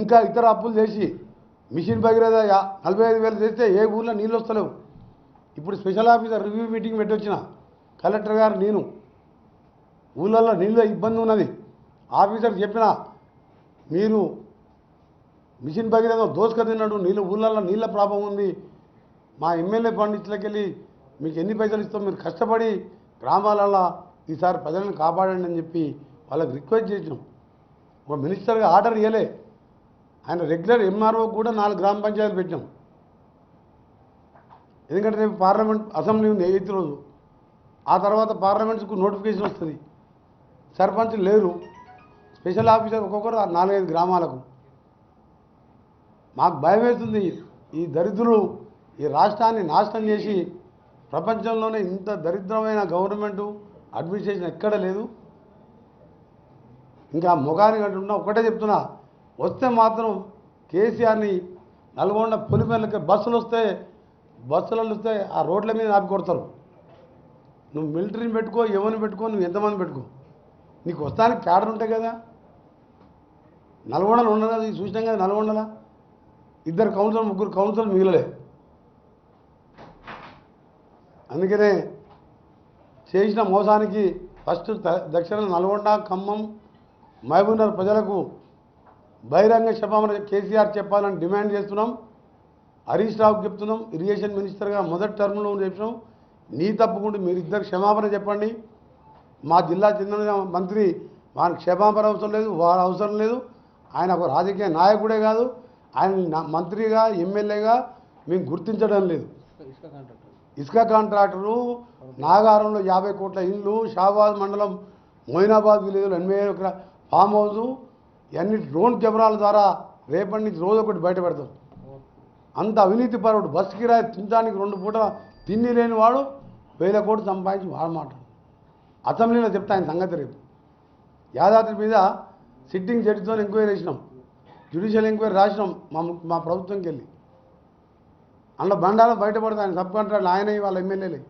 ఇంకా ఇతర అప్పులు చేసి మిషన్ భగీరథ నలభై ఐదు వేలు చేస్తే ఏ ఊర్లో నీళ్ళు వస్తలేవు. ఇప్పుడు స్పెషల్ ఆఫీసర్ రివ్యూ మీటింగ్ పెట్టి వచ్చిన కలెక్టర్ గారు నేను. ఊళ్ళల్లో నీళ్ళ ఇబ్బంది ఉన్నది. ఆఫీసర్ చెప్పిన మీరు మిషన్ భగీరథ దోసుక తిన్నాడు నీళ్ళు ఊళ్ళల్లో నీళ్ళ ప్రాబ్లం ఉంది. మా ఎమ్మెల్యే ఫండ్ మీకు ఎన్ని పైసలు ఇస్తాం మీరు కష్టపడి గ్రామాలలో ఈసారి ప్రజలను కాపాడండి అని చెప్పి వాళ్ళకి రిక్వెస్ట్ చేసినాం. ఒక మినిస్టర్గా ఆర్డర్ ఇవ్వలే ఆయన రెగ్యులర్ ఎంఆర్ఓ కూడా నాలుగు గ్రామ పంచాయతీలు పెట్టినాం ఎందుకంటే రేపు పార్లమెంట్ అసెంబ్లీ ఉంది ఎయిత్ రోజు. ఆ తర్వాత పార్లమెంట్స్కు నోటిఫికేషన్ వస్తుంది. సర్పంచ్ లేరు. స్పెషల్ ఆఫీసర్ ఒక్కొక్కరు ఆ నాలుగైదు గ్రామాలకు. మాకు భయం వేస్తుంది. ఈ దరిద్రులు ఈ రాష్ట్రాన్ని నాశనం చేసి ప్రపంచంలోనే ఇంత దరిద్రమైన గవర్నమెంటు అడ్మినిస్ట్రేషన్ ఎక్కడ లేదు. ఇంకా ముఖానికి అంటున్నా ఒకటే చెప్తున్నా. వస్తే మాత్రం కేసీఆర్ని నల్గొండ పులిమెల్లకి బస్సులు వస్తే బస్సులలో వస్తే ఆ రోడ్ల మీద ఆపి కొడతారు. నువ్వు మిలిటరీని పెట్టుకో ఎవరిని పెట్టుకో నువ్వు ఎంతమంది పెట్టుకో. నీకు వస్తానికి క్యాడర్ ఉంటాయి కదా. నల్గొండలు ఉండదు? కదా చూసినాం కదా నల్గొండలా. ఇద్దరు కౌన్సిలర్ ముగ్గురు కౌన్సిలర్ మిగిలలే. అందుకనే చేసిన మోసానికి ఫస్ట్ ద- దక్షిణ నల్గొండ ఖమ్మం మహబూబ్నగర్ ప్రజలకు బహిరంగ క్షమాపణ కేసీఆర్ చెప్పాలని డిమాండ్ చేస్తున్నాం. హరీష్ రావుకి చెప్తున్నాం. ఇరిగేషన్ మినిస్టర్గా మొదటి టర్మ్లో చెప్పినాం నీ తప్పకుండా మీరు ఇద్దరు క్షమాపణ చెప్పండి. మా జిల్లా చెందిన మంత్రి వారికి క్షమాపణ అవసరం లేదు వారు అవసరం లేదు. ఆయన ఒక రాజకీయ నాయకుడే కాదు. ఆయన మంత్రిగా ఎమ్మెల్యేగా మేము గుర్తించడం లేదు. ఇసుక కాంట్రాక్టరు నాగారంలో యాభై కోట్ల ఇల్లు షాబాద్ మండలం మొయినాబాద్ విలేజ్లో ఎనభై ఫామ్ హౌసు ఇవన్నీ డ్రోన్ కెమెరాల ద్వారా రేపటి నుంచి రోజు ఒకటి బయట పెడతాం అంత అవినీతి పరుడు. బస్సు కిరాయి తినడానికి రెండు పూట తిండి లేని వాడు వేల కోట్లు సంపాదించి వాడమాట. అసెంబ్లీలో చెప్తా ఆయన సంగతి రేపు. యాదాద్రి మీద సిట్టింగ్ జడ్జితో ఎంక్వైరీ చేసినాం. జ్యుడిషియల్ ఎంక్వైరీ రాసినాం మా మా ప్రభుత్వంకి వెళ్ళి. అందులో బండాలు బయటపడతాయి ఆయన సబ్ కాంట్రాక్ట్ ఆయన వాళ్ళ ఎమ్మెల్యేలే.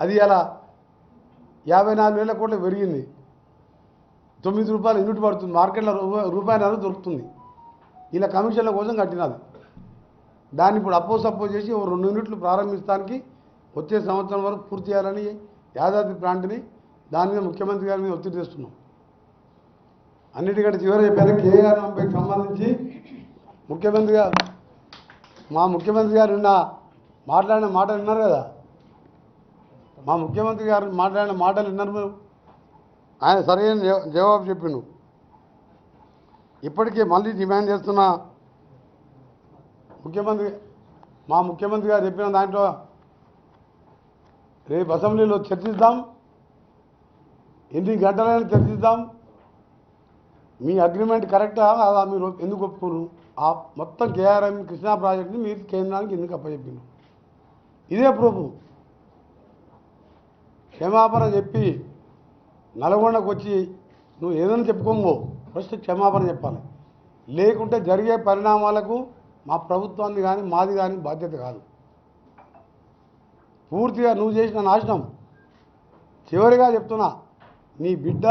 అది అలా యాభై నాలుగు వేల కోట్లు పెరిగింది. తొమ్మిది రూపాయలు యూనిట్ పడుతుంది మార్కెట్లో రూపాయి రూపాయన్నర దొరుకుతుంది. ఇలా కమిషన్ల కోసం కట్టినది దాన్ని ఇప్పుడు అప్పో సప్పో చేసి ఓ రెండు యూనిట్లు ప్రారంభించడానికి వచ్చే సంవత్సరం వరకు పూర్తి చేయాలని యాదాద్రి ప్లాంట్ని దాని మీద ముఖ్యమంత్రి గారి మీద ఒత్తిడి తెస్తున్నాం. అన్నిటికంటే చివరి చెప్పాను కేఆర్ పంపైకి సంబంధించి ముఖ్యమంత్రి గారు మా ముఖ్యమంత్రి గారు నిన్న మాట్లాడిన మాటలు విన్నారు కదా? మా ముఖ్యమంత్రి గారు మాట్లాడిన మాటలు విన్నారు మీరు? ఆయన సరైన జవాబు చెప్పిండు ఇప్పటికే మళ్ళీ డిమాండ్ చేస్తున్న ముఖ్యమంత్రి మా ముఖ్యమంత్రి గారు చెప్పిన దాంట్లో రేపు అసెంబ్లీలో చర్చిద్దాం ఎన్ని గంటలైనా చర్చిద్దాం మీ అగ్రిమెంట్ కరెక్టా కాదా మీరు ఎందుకు ఒప్పుకోరు? ఆ మొత్తం కేఆర్ఎం కృష్ణా ప్రాజెక్ట్ని మీరు కేంద్రానికి ఎందుకు అప్పచెప్పిండు ఇదే ప్రభు క్షమాపణ చెప్పి నల్గొండకు వచ్చి నువ్వు ఏదైనా చెప్పుకోమో ఫస్ట్ క్షమాపణ చెప్పాలి. లేకుంటే జరిగే పరిణామాలకు మా ప్రభుత్వాన్ని కానీ మాది కానీ బాధ్యత కాదు. పూర్తిగా నువ్వు చేసిన నాశనం. చివరిగా చెప్తున్నా నీ బిడ్డ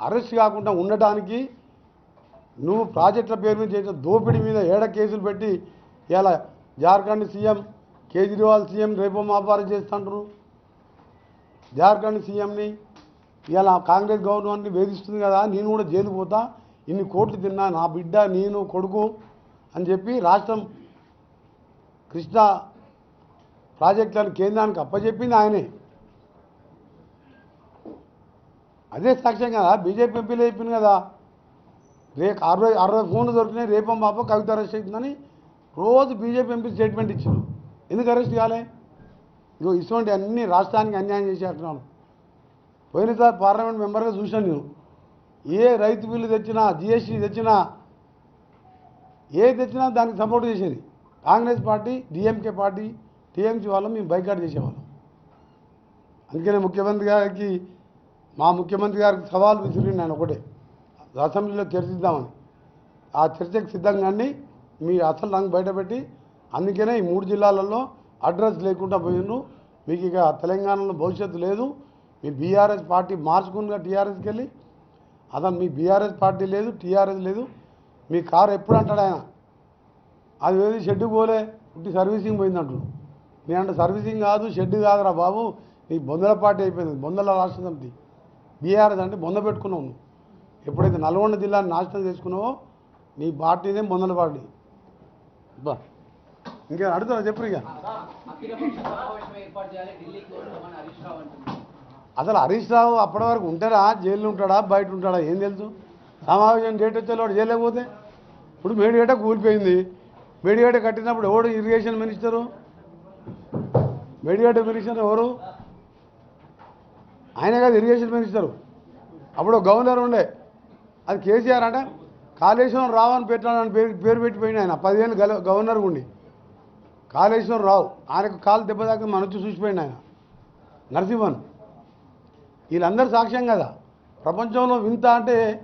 అరెస్ట్ కాకుండా ఉండటానికి నువ్వు ప్రాజెక్టుల పేరు మీద చేసిన దోపిడీ మీద ఏడ కేసులు పెట్టి ఇలా జార్ఖండ్ సీఎం కేజ్రీవాల్ సీఎం రేపు మాపారం చేస్తుంటారు జార్ఖండ్ సీఎంని ఇలా కాంగ్రెస్ గవర్నమెంట్ని వేధిస్తుంది కదా నేను కూడా జైలు పోతా ఇన్ని కోట్లు తిన్నా నా బిడ్డ నేను కొడుకు అని చెప్పి రాష్ట్రం కృష్ణా ప్రాజెక్టులను కేంద్రానికి అప్పచెప్పింది ఆయనే. అదే సాక్ష్యం కదా బీజేపీ ఎంపీలు చెప్పింది కదా. రేపు అరవై అరవై ఫోన్లు దొరికినాయి రేపం బాబు కవిత అరెస్ట్ అవుతుందని రోజు బీజేపీ ఎంపీ స్టేట్మెంట్ ఇచ్చారు ఎందుకు అరెస్ట్ కాలే? ఇగో ఇటువంటి అన్ని రాష్ట్రానికి అన్యాయం చేసేస్తున్నాను పోయినసారి పార్లమెంట్ మెంబర్గా చూశాను నేను. ఏ రైతు బిల్లు తెచ్చినా జిఎస్టీ తెచ్చినా ఏ తెచ్చినా దానికి సపోర్ట్ చేసేది. Congress party DMK party TMC వాళ్ళు మేము బైకాట్ చేసేవాళ్ళం. అందుకనే ముఖ్యమంత్రి గారికి మా ముఖ్యమంత్రి గారికి సవాల్ విసిరి నేను ఒకటే. అసెంబ్లీలో చర్చిద్దామని. ఆ చర్చకు సిద్ధంగానే మీ అసలు నాకు బయటపెట్టి అందుకనే ఈ మూడు జిల్లాలలో అడ్రస్ లేకుండా పోయిండ్రు. మీకు ఇక తెలంగాణలో భవిష్యత్తు లేదు. మీ బీఆర్ఎస్ పార్టీ మార్చుకునిగా టీఆర్ఎస్కి వెళ్ళి? అతను మీ బీఆర్ఎస్ పార్టీ లేదు టీఆర్ఎస్ లేదు. మీ కారు ఎప్పుడు అంటాడు ఆయన? అది ఏది షెడ్డు పోలే ఇంటి సర్వీసింగ్ పోయింది అంటున్నాడు. నేనంటే సర్వీసింగ్ కాదు షెడ్ కాదురా బాబు. నీ బొందల పార్టీ అయిపోయింది బొందల రాష్ట్ర సమితి. బీఆర్ఎస్ అంటే బొంద పెట్టుకున్నావు నువ్వు. ఎప్పుడైతే నల్గొండ జిల్లాని నాశనం చేసుకున్నావో నీ పార్టీనే బొందల పార్టీ. బా. ఇంకా అడుగుతా చెప్పు ఇక. అసలు హరీష్ రావు అప్పటి వరకు ఉంటాడా? జైల్లో ఉంటాడా? బయట ఉంటాడా? ఏం తెలుసు? సమావేశం డేట్ వచ్చే వాడు చేయలేకపోతే ఇప్పుడు మేడిగడ్డ కూలిపోయింది. మేడిగడ్డ కట్టినప్పుడు ఎవడు ఇరిగేషన్ మినిస్టరు? మేడిగడ్డ మినిస్టర్ ఎవరు? ఆయన కాదు ఇరిగేషన్ మినిస్టరు. అప్పుడు గవర్నర్ ఉండే. అది కేసీఆర్ అంటే కాళేశ్వరం రావు అని పెట్టాలని పేరు పేరు పెట్టిపోయింది ఆయన. పదిహేను గల గవర్నర్ ఉండి. కాళేశ్వరం రావు. ఆయనకు కాలు దెబ్బ దాకా మనొచ్చి చూసిపోయింది ఆయన. నరసింహన్. వీళ్ళందరూ సాక్ష్యం కదా. ప్రపంచంలో వింత అంటే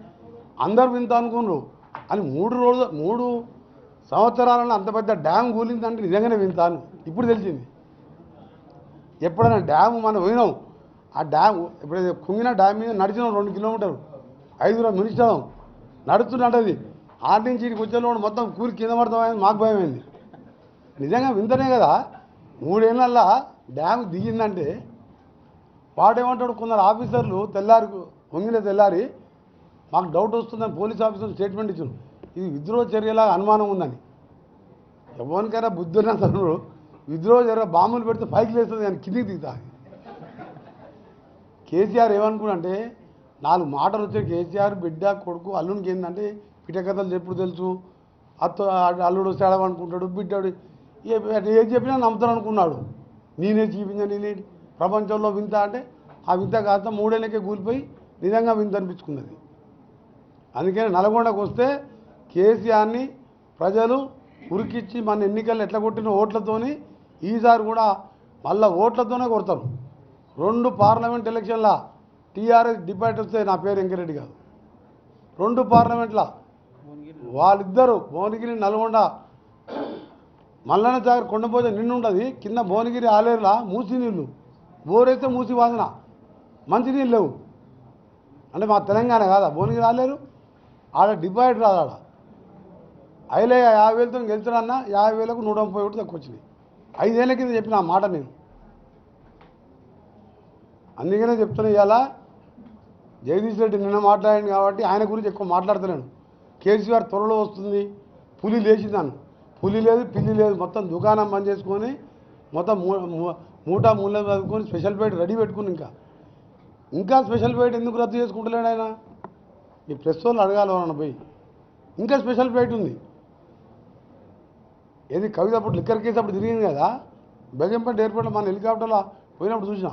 అందరు వింత అనుకున్నారు. అని మూడు రోజులు మూడు సంవత్సరాలను అంత పెద్ద డ్యామ్ కూలిందంటే నిజంగానే వింత అని ఇప్పుడు తెలిసింది. ఎప్పుడైనా డ్యామ్ మనం పోయినాం. ఆ డ్యామ్ ఎప్పుడైతే కుంగిన డ్యామ్ మీద నడిచినాం రెండు కిలోమీటర్లు. ఐదుగురు మినిస్టర్ నడుస్తున్నట్టది ఆటి నుంచి ఇక్కడికి వచ్చేలోడు మొత్తం కూలి కింద పడతామని మాకు భయమైంది. నిజంగా వింతనే కదా. మూడేళ్ళల్లా డ్యామ్ దిగిందంటే వాడేమంటాడు కొందరు ఆఫీసర్లు తెల్లారి వంగిన తెల్లారి మాకు డౌట్ వస్తుందని పోలీస్ ఆఫీసర్ స్టేట్మెంట్ ఇచ్చారు. ఇది విద్రోహ చర్యలా అనుమానం ఉందని. ఎవరికైనా బుద్ధి ఉన్న అసలు విద్రోహ చర్య బాంబులు పెడితే పైకి లేస్తుంది కానీ కిందికి దిగుతా. కేసీఆర్ ఏమనుకున్నాడంటే నాలుగు మాటలు వచ్చాయి కేసీఆర్ బిడ్డ కొడుకు అల్లునికి ఏంటంటే పిటకథలు ఎప్పుడు తెలుసు? అత్త అల్లుడు వస్తాడు అనుకుంటాడు బిడ్డాడు ఏం ఏది చెప్పినా నమ్ముతాడు అనుకున్నాడు. నేనే చూపించా నేనే ప్రపంచంలో వింత అంటే ఆ వింత కాస్త మూడేళ్ళకే కూలిపోయి నిజంగా వింత అనిపించుకున్నది. అందుకని నల్గొండకు వస్తే కేసీఆర్ని ప్రజలు ఉరికిచ్చి మన ఎన్నికలు ఎట్లా కొట్టిన ఓట్లతోని ఈసారి కూడా మళ్ళా ఓట్లతోనే కొడతారు. రెండు పార్లమెంట్ ఎలక్షన్ల టీఆర్ఎస్ డిబేట్ వస్తే నా పేరు వెంకరెడ్డి కాదు. రెండు పార్లమెంట్ల వాళ్ళిద్దరూ భువనగిరి నల్గొండ మల్లన్న సాగర్ కొండపోతే నిన్నుండదు కింద భువనగిరి ఆలేరులా మూసి నీళ్ళు బోరైతే మూసి వాసన. మంచినీళ్ళు లేవు. అంటే మా తెలంగాణ కాదా? బోనికి రాలేరు. ఆడ డిపాయిడ్ రాదు ఆడ. అయిలే యాభై వేలతో గెలుచుడన్నా యాభై వేలకు నూట ముప్పై ఒకటి తక్కువ వచ్చినాయి ఐదేళ్ళ కింద చెప్పిన ఆ మాట నేను. అందుకనే చెప్తున్నా ఇవాళ జగదీష్ రెడ్డి నిన్న మాట్లాడాను కాబట్టి ఆయన గురించి ఎక్కువ మాట్లాడతలేను. కేసీఆర్ త్వరలో వస్తుంది. పులి లేచిందాను పులి లేదు పిల్లి లేదు. మొత్తం దుకాణం బంద్ చేసుకొని మొత్తం మూటా మూల చదువుకొని స్పెషల్ పేట్ రెడీ పెట్టుకుని ఇంకా. ఇంకా స్పెషల్ పేట్ ఎందుకు రద్దు చేసుకుంటలేడు ఆయన? ఈ ప్రెస్ వాళ్ళు అడగాలి వాళ్ళని పోయి. ఇంకా స్పెషల్ పేట్ ఉంది. ఏది కవిత అప్పుడు లిక్కర్ కేసు అప్పుడు తిరిగింది కదా? బెగంపేట ఎయిర్పోర్ట్లో మన హెలికాప్టర్లో పోయినప్పుడు చూసిన.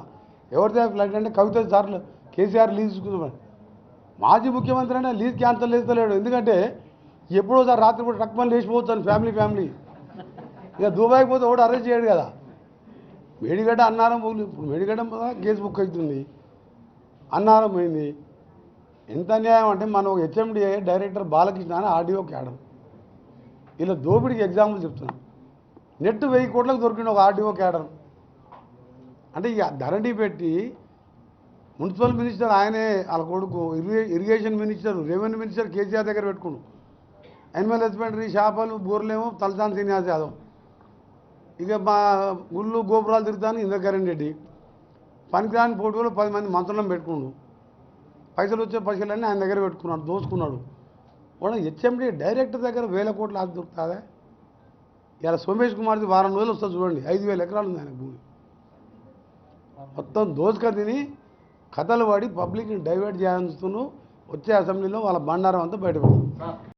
ఎవరిదే ఫ్లైట్ అంటే కవిత సార్లు కేసీఆర్ లీజ్ తీసుకుందామని మాజీ ముఖ్యమంత్రి అంటే లీజ్ క్యాన్సల్ చేస్తలేడు. ఎందుకంటే ఎప్పుడో సార్ రాత్రి పూట టక్మని లేచిపోవచ్చు ఫ్యామిలీ ఫ్యామిలీ. ఇక దుబాయ్కి పోతే ఒకటి అరెస్ట్ చేయడు కదా. మేడిగడ్డ అన్నారం పోలి ఇప్పుడు. మేడిగడ్డ కేసు బుక్ అవుతుంది. అన్నారం పోయింది. ఎంత అన్యాయం అంటే మన ఒక హెచ్ఎండిఏ డైరెక్టర్ బాలకృష్ణ అని ఆర్డీఓ క్యాడర్ ఇలా దోపిడికి ఎగ్జాంపుల్ చెప్తున్నాను నెట్ వెయ్యి కోట్లకు దొరికింది ఒక ఆర్డీఓ క్యాడర్ అంటే ఇక ధరణి పెట్టి మున్సిపల్ మినిస్టర్ ఆయనే వాళ్ళ కొడుకు ఇరిగే irrigation minister revenue minister KCR దగ్గర పెట్టుకుండు యానిమల్ హస్బెండరీ చేపలు బోర్లేమో తలసాని శ్రీనివాస్ యాదవ్. ఇక మా గుళ్ళు గోపురాలు తిరుగుతాను ఇంద్రకరణ్ రెడ్డి. పనికిరాని పోటీలో పది మంది మంత్రులను పెట్టుకుండు. పైసలు వచ్చే పైసలన్నీ ఆయన దగ్గర పెట్టుకున్నాడు దోసుకున్నాడు. వాడు హెచ్ఎండి డైరెక్టర్ దగ్గర వేల కోట్ల ఆస్తి దొరుకుతుందా? ఇలా సోమేష్ కుమార్ది వారం రోజులు వస్తుంది చూడండి ఐదు వేల ఎకరాలు ఉంది ఆయన భూమి. మొత్తం దోసుక తిని కథలు పడి పబ్లిక్ని డైవర్ట్ చేయాలనుస్తున్నావు వచ్చే అసెంబ్లీలో వాళ్ళ బండారం అంతా బయటపడుతుంది.